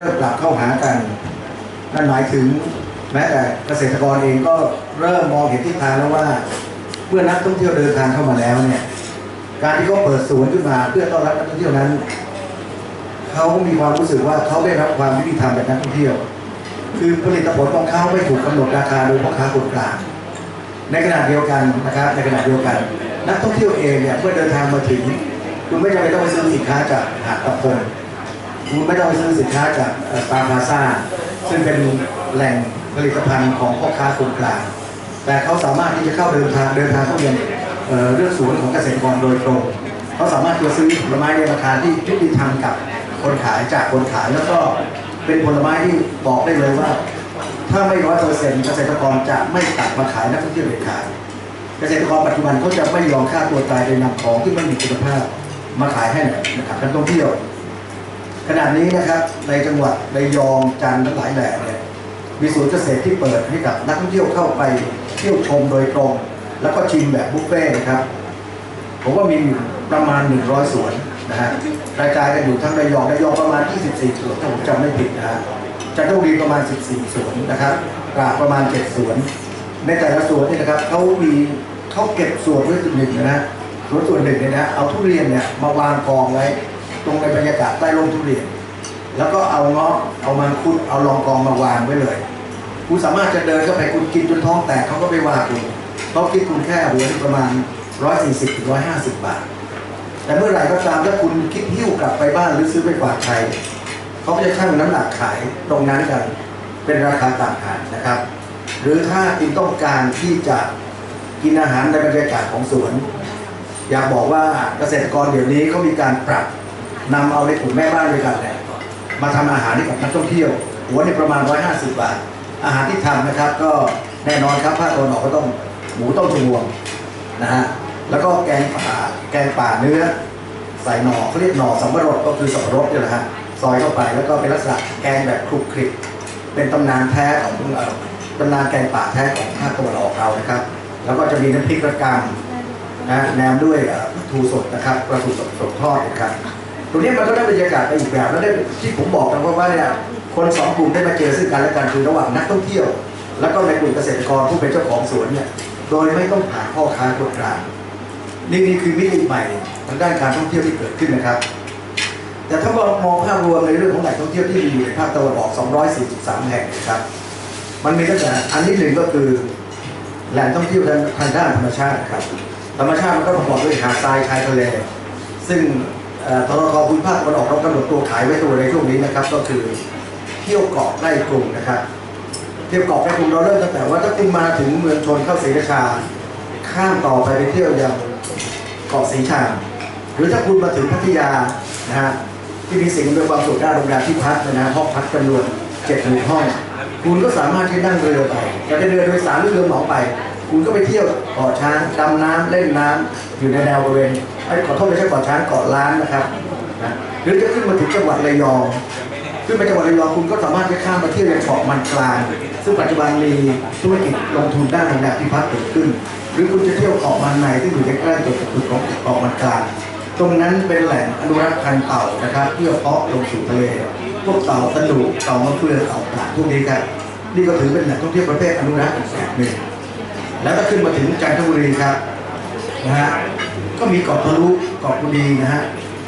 เริ่มกลับเข้าหากัน นั่นหมายถึงแม้แต่เกษตรกรเองก็เริ่มมองเห็นทิศทางแล้วว่า เมื่อนักท่องเที่ยวเดินทางเข้ามาแล้วเนี่ย การที่เขาเปิดสวนขึ้นมาเพื่อต้อนรับนักท่องเที่ยวนั้น เขามีความรู้สึกว่าเขาได้รับความยุติธรรมจากนักท่องเที่ยว คือผลิตผลของเขาไม่ถูกกำหนดราคาโดยพ่อค้าคนกลาง ในขณะเดียวกันนะครับ ในขณะเดียวกัน นักท่องเที่ยวเองเนี่ยเมื่อเดินทางมาถึง คุณไม่จำเป็นต้องไปซื้อสินค้าจากหาดตะพง คุณไม่ต้องไปซื้อสินค้าจากตาพาซาซึ่งเป็นแหล่งผลิตภัณฑ์ของพ่อค้าคนกลางแต่เขาสามารถที่จะเข้าเดินทางเดินทางเข้าเรียนเอ่อเรื่องสวนของเกษตรกรโดยตรงเขาสามารถจะซื้อผลไม้ในราคาที่ยุติธรรมกับคนขายจากคนขายแล้วก็เป็นผลไม้ที่บอกได้เลยว่า ถ้าไม่ร้อยเปอร์เซ็นต์เกษตรกรจะไม่ตัดมาขายนักท่องเที่ยวเด็ดขาดเกษตรกรปัจจุบันเขาจะไม่ยอมฆ่าตัวตายโดยนำของที่ไม่มีคุณภาพมาขายให้นะครับนักท่องเที่ยว ขณะนี้นะครับในจังหวัดระยองจันทร์หลายแหล่เนี่ยมีศูนย์เกษตรที่เปิดให้กับนักท่องเที่ยวเข้าไปเที่ยวชมโดยตรง แล้วก็ชิมแบบบุฟเฟ่นะครับผมว่ามีอยู่ประมาณ 100 สวนนะฮะกระจายกันอยู่ทั้งระยองระยองประมาณ 24 สวนถ้าผมจำไม่ผิดนะฮะจันทบุรีประมาณ 14 สวนนะครับตราประมาณ 7 สวน ในแต่ละสวนเนี่ยนะครับเขามีเขาเก็บสวนไว้ส่วนหนึ่งนะฮะสวนส่วนหนึ่งเนี่ยนะเอาทุเรียนเนี่ยมาวางกองไว้ ตรงในบรรยากาศใต้ร่มทุเรียน แล้วก็เอาเงาะเอามังคุดเอารองกองมาวางไว้เลยคุณสามารถจะเดินเข้าไปคุณกินจนท้องแตกเขาก็ไม่ว่าคุณเขาคิดคุณแค่หัวประมาณ 140ถึง150 บาท แต่เมื่อไหร่ก็ตามถ้าคุณคิดหิ้วกลับไปบ้านหรือซื้อไปฝากใครเขาก็จะชั่งน้ำหนักขายตรงนั้นกันเป็นราคาต่างหากนะครับ หรือถ้าคุณต้องการที่จะกินอาหารในบรรยากาศของสวน อยากบอกว่าเกษตรกรเดี๋ยวนี้เขามีการปรับ นำเอาในกลุ่มแม่บ้านด้วยกันเนี่ยมาทำอาหารให้กับนักท่องเที่ยว หัวในประมาณ 150 บาท อาหารที่ทำนะครับ ก็แน่นอนครับภาคตะวันออกก็ต้องหมูต้มชมวงนะฮะแล้วก็แกงป่าแกงป่าเนื้อใส่หน่อเขาเรียกหน่อสับปะรดก็คือสับปะรดเนี่ยแหละฮะซอยเข้าไปแล้วก็เป็นลักษณะแกงแบบคลุกคลิกเป็นตำนานแท้ของเอ่อตำนานแกงป่าแท้ของภาคตะวันออกเรานะครับ แล้วก็จะมีน้ำพริกกระกังนะแนมด้วยเอ่อปลาทูสดนะครับปลาทูสดสดทอดนะครับ ตรงนี้มันก็ได้บรรยากาศไปอีกแบบแล้วได้ที่ผมบอกกันว่าว่าเนี่ยคนสองกลุ่มได้มาเจอซึ่งกันและกันคือระหว่างนักท่องเที่ยว แล้วก็ในกลุ่มเกษตรกรผู้เป็นเจ้าของสวนเนี่ยโดยไม่ต้องผ่านพ่อค้าคนกลางนี่นี่คือมิติใหม่ทางด้านการท่องเที่ยวที่เกิดขึ้นนะครับ แต่ถ้ามองมองภาพรวมในเรื่องของแหล่งท่องเที่ยวที่มีอยู่ในภาคตะวันออก 243 แห่งนะครับมันมีตั้งแต่อันที่หนึ่งก็คือแหล่งท่องเที่ยวทางด้านธรรมชาติครับธรรมชาติมันก็ประกอบด้วยหาดทรายชายทะเล ซึ่ง ทรทภูมิภาคตะวันออกเรากำหนดตัวขายไว้ตัวในช่วงนี้นะครับ ก็คือเที่ยวเกาะใกล้กรุงนะครับเที่ยวเกาะใกล้กรุงเราเริ่มตั้งแต่ว่าถ้าคุณมาถึงเมืองชนเข้าศรีราชาข้ามต่อไปไปเที่ยวยังเกาะสีชังหรือถ้าคุณมาถึงพัทยานะฮะที่มีสิ่งอำนวยความสะดวกด้านโรงแรมที่พักนะฮะห้องพักจำนวนเจ็ดหมื่นห้อง คุณก็สามารถที่นั่งเรือไปอยากจะเดินโดยสารหรือเรือเหมาไป คุณก็ไปเที่ยวเกาะช้างดำน้ำเล่นน้ำอยู่ในแนวบริเวณไอ้ขอโทษไม่ใช่เกาะช้างเกาะล้านนะครับนะหรือจะขึ้นมาถึงจังหวัดระยองขึ้นไปจังหวัดระยองคุณก็สามารถจะข้ามมาเที่ยวยังเกาะมันกลาง ซึ่งปัจจุบันมีธุรกิจลงทุนด้านโรงแรมที่พักเกิดขึ้น หรือคุณจะเที่ยวเกาะมันในที่อยู่ใกล้ๆกับจุดของเกาะมันกลางตรงนั้นเป็นแหล่งอนุรักษ์พันธุ์เต่านะครับเพื่อเพาะลงสู่ทะเลพวกเต่าตะหนุเต่ามะเฟืองเต่าตาพวกนี้ครับนี่ก็ถือเป็นแหล่งท่องเที่ยวประเภทอนุรักษ์อีกแบบหนึ่ง แล้วก็ขึ้นมาถึงจันทบุรีครับนะฮะก็มีเกาะทะลุเกาะกุดีนะฮะ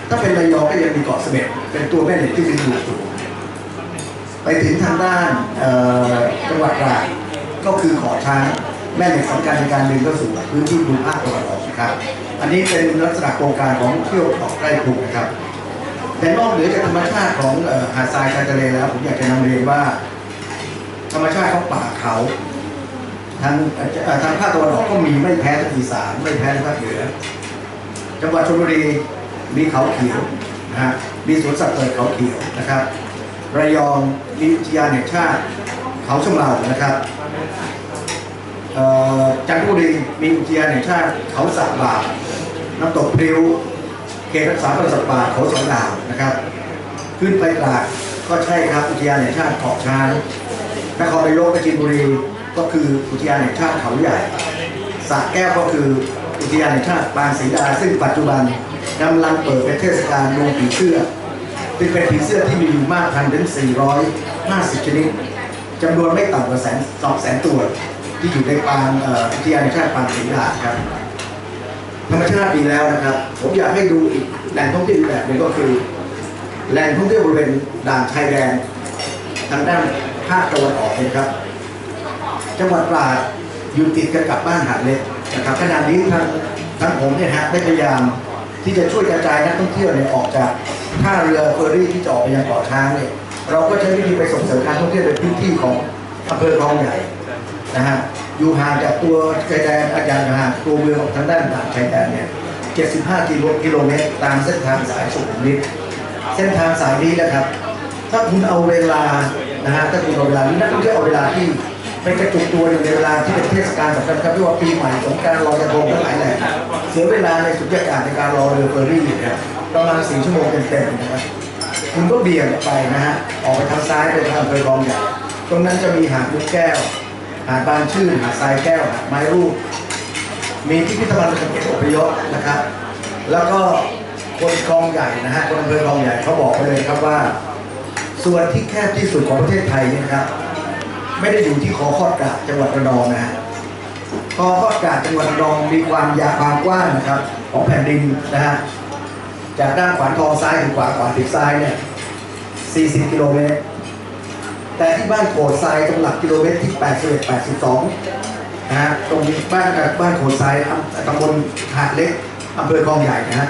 ถ้าเป็นระยองก็ยังมีเกาะเสม็ดเป็นตัวแม่เหล็กที่เป็นอยู่สูงไปถึงทางด้านจังหวัดตราดก็คือเกาะช้างแม่เหล็กสำคัญในการดึงเข้าสู่พื้นที่ภูมิภาคตะวันออกนะครับอันนี้เป็นลักษณะโครงการของเที่ยวเกาะใกล้กรุงนะครับแต่นอกเหนือจากธรรมชาติของหาดทรายชายทะเลแล้วผมอยากจะนำเรียนว่า ธรรมชาติของป่าเขา ทางเอ่อทางภาคตะวันออกก็มีไม่แพ้ทางอีสานไม่แพ้ทางภาคเหนือจังหวัดชลบุรีมีเขาเขียวนะฮะมีสวนสัตว์เปิดเขาเขียวนะครับระยองมีอุทยานแห่งชาติ เขาชมเรานะครับอ่อจันทบุรีมีอุทยานแห่งชาติเขาสะบาน้ำตกพริ้วเขตรักษาพันธุ์สัตว์ป่าเขาสองดาวนะครับ ขึ้นไปตราดก็ใช่ครับอุทยานแห่งชาติเกาะช้างนครนายกกจินบุรี ก็คืออุทยานแห่งชาติเขาใหญ่สระแก้วก็คืออุทยานแห่งชาติปางศรีดา ซึ่งปัจจุบันกำลังเปิดเป็นเทศกาลดูผีเสื้อซึ่งเป็นผีเสื้อที่มีอยู่มากพันถึง 450 ชนิดจำนวนไม่ต่ำกว่าแสนสองแสนตัวที่อยู่ในปางอุทยานแห่งชาติปางศรีลาครับธรรมชาติดีแล้วนะครับ ผมอยากให้ดูอีกแหล่งท่องเที่ยวแบบนึงก็คือแหล่งท่องเที่ยวบริเวณด่านชายแดนทางด้านภาคตะวันออกนะครับ จังหวัดตราดอยู่ติดกันกับบ้านหาดเล็กนะครับขณะนี้ทางทางผมเนี่ยฮะได้พยายามที่จะช่วยกระจายนักท่องเที่ยวเนี่ยออกจากท่าเรือเฟอร์รี่ที่จะออกไปยังเกาะช้างเนี่ยเราก็ใช้วิธีไปส่งเสริมการท่องเที่ยวในพื้นที่ของอำเภอคลองใหญ่นะฮะอยู่ห่างจากตัวชายแดนอาจารย์ห่างตัวเมืองทางด้านต่างชายแดนเนี่ย 75 กิโลกิโลเมตรตามเส้นทางสายสุขุมวิทเส้นทางสายนี้นะครับ ถ้าคุณเอาเวลานะฮะถ้าคุณเอาเวลาหรือนักท่องเที่ยวเอาเวลาที่ ไปกระจุกตัวอยู่ในเวลาที่เป็นเทศกาลสำคัญครับที่ว่าปีใหม่สงการลอยกระทงทั้งหลายแหล่เสียเวลาในสุดยอดในการรอเรือเฟอร์รี่นะครับประมาณสี่ชั่วโมงเต็มๆนะครับคุณก็เบี่ยงไปนะฮะออกไปทางซ้ายไปทางอำเภอคลองใหญ่ตรงนั้นจะมีหาดลูกแก้ว หาดบางชื่นหาดทรายแก้วหาดไม้รูป มีพิพิธภัณฑ์เก็บอพยพนะครับ แล้วก็คนคลองใหญ่นะฮะคนอำเภอคลองใหญ่เขาบอกไปเลยครับว่า ส่วนที่แคบที่สุดของประเทศไทยเนี่ยนะครับ ไม่ได้อยู่ที่คอคอดกาดจังหวัดระนองนะฮะคอคอดกาดจังหวัดระนองมีความยาวความกว้างนะครับ ของแผ่นดินนะฮะจากด้านขวานทองซ้ายถึงขวาขวานถึงซ้ายเนี่ย 40 กิโลเมตร แต่ที่บ้านโขดทรายตรงหลักกิโลเมตรที่81 82นะฮะ ตรงบ้านกับบ้านโขนทรายตำบลหาดเล็กอำเภอคลองใหญ่นะฮะ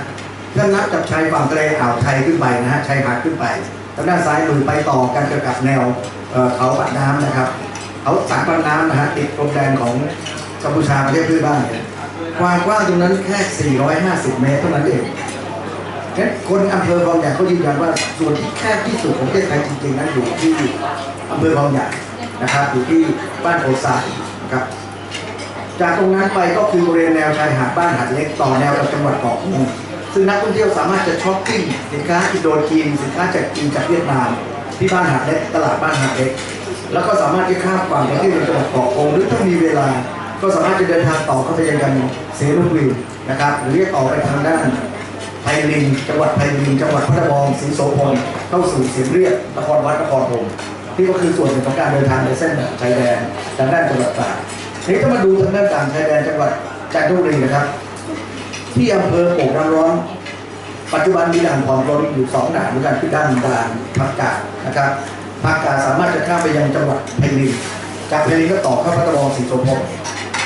ถ้านับจากชายฝั่งทะเลอ่าวไทยขึ้นไปนะฮะ ชายหาดขึ้นไป ทางด้านซ้ายมือไปต่อกันกับแนว เขาปัดน้ำนะครับเขาสามปัดน้ำนะฮะติดพรมแดนของกัมพูชาประเทศเพื่อนบ้านเนี่ยความกว้างตรงนั้นแค่ 450 เมตรเท่านั้นเองงั้นคนอำเภอคลองใหญ่เขายืนยันว่าส่วนที่แคบที่สุดของประเทศไทยจริงๆนั้นอยู่ที่อำเภอคลองใหญ่นะครับอยู่ที่บ้านโขนทรายนะครับจากตรงนั้นไปก็คือบริเวณแนวชายหาดบ้านหาดเล็กต่อแนวกับจังหวัดเกาะกูดซึ่งนักท่องเที่ยวสามารถจะช้อปปิ้งสินค้าอินโดจีนสินค้าจากจีนจากเวียดนาม ที่บ้านหาดเล็กตลาดบ้านหาดเล็ก แล้วก็สามารถที่ข้ามฝั่งไปที่จังหวัดเกาะกูดหรือถ้ามีเวลา ก็สามารถจะเดินทางต่อเข้าไปยังเซรุวีนะครับหรือจะต่อไปทางด้านไพลินจังหวัดไพลินจังหวัดพัทยาศรีโสพลเข้าสู่เสียมเรียบนครวัดนครธมที่ก็คือส่วนหนึ่งของการเดินทางในเส้นชายแดนทางด้านจังหวัดตาดทีนี้ก็มาดูทางด้านต่างชายแดนจังหวัดจันทบุรีนะครับ ที่อำเภอโป่งน้ำร้อน ปัจจุบันมีด่านผ่อนปลนอยู่สองด่านด้วยกันคือด้านด่านภาคกาดนะครับภาคกาดสามารถจะข้ามไปยังจังหวัดไพลินจากไพลินก็ต่อเข้าพัทยาศรีโสพล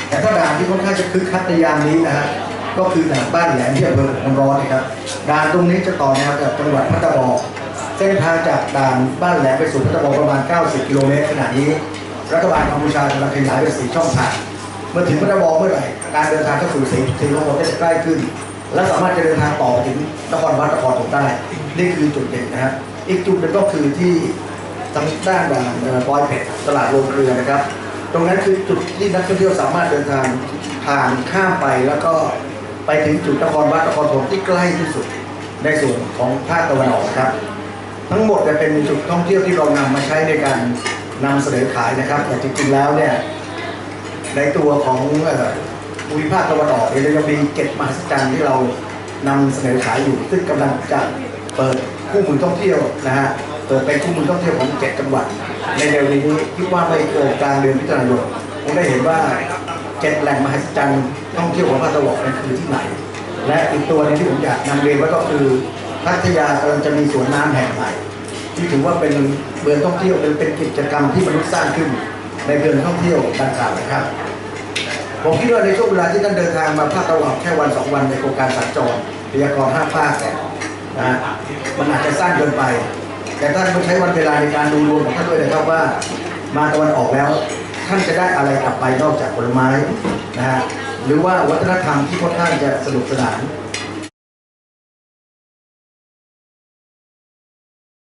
แต่ถ้าด่านที่ค่อนข้างจะคึกคักในยามนี้นะฮะก็คือด่านบ้านแหลมที่อำเภอโป่งน้ำร้อนนะครับด่านตรงนี้จะต่อแนวจากจังหวัดพัทยาเส้นทางจากด่านบ้านแหลมไปสู่พัทยาประมาณ 90 กิโลเมตรขณะนี้ รัฐบาลกัมพูชากำลังขยายเป็นสี่ช่องทางเมื่อถึงพัทยาเมื่อไหร่การเดินทางเข้าสู่สีสีลมก็จะใกล้ขึ้น และสามารถจะเดินทางต่อไปถึงนครวัดนครถมได้ นี่คือจุดเด่นนะครับอีกจุดหนึ่งก็คือที่ทางด้านด่านเอ่อปอยเป็ดตลาดโรงเกลือนะครับ ตรงนั้นคือจุดที่นักท่องเที่ยวสามารถเดินทางผ่านข้ามไปแล้วก็ไปถึงจุดนครวัดนครถมที่ใกล้ที่สุดในส่วนของภาคตะวันออกครับ ทั้งหมดเนี่ยเป็นจุดท่องเที่ยวที่เรานำมาใช้ในการนำเสนอขายนะครับ แต่จริงๆแล้วเนี่ยในตัวของ ภูมิภาคตะวันออกเนี่ยเรายังมีเจ็ดมหัศจรรย์ที่เรานำเสนอขายอยู่ ซึ่งกำลังจะเปิดคู่มือท่องเที่ยวนะฮะเปิดเป็นคู่มือท่องเที่ยวของเจ็ดจังหวัด ในเร็วนี้คิดว่าไม่เกินกลางเดือนพิจารณายนคงได้เห็นว่าเจ็ดแหล่งมหัศจรรย์ท่องเที่ยวของภาคตะวันออกนั้นคือที่ไหน และอีกตัวหนึงที่ผมอยากนำเรียนไว้ก็คือพัทยากำลังจะมีสวนน้ำแห่งใหม่ ที่ถือว่าเป็นเมืองท่องเที่ยวเป็นเป็นกิจกรรมที่มนุษย์สร้างขึ้น ในเมืองท่องเที่ยวดังกล่าวนะครับ ผมคิดว่าในช่วงเวลาที่ท่านเดินทางมาภาคตะวันออกแค่วันสองวันในโครงการสัญจรพยากรณ์ห้าภาคเนี่ยนะมันอาจจะสั้นเกินไป แต่ท่านต้องใช้วันเวลาในการดูรวมของท่านด้วยนะครับว่า มาตะวันออกแล้วท่านจะได้อะไรกลับไปนอกจากผลไม้นะฮะหรือว่าวัฒนธรรมที่ค่อนข้างจะสนุกสนาน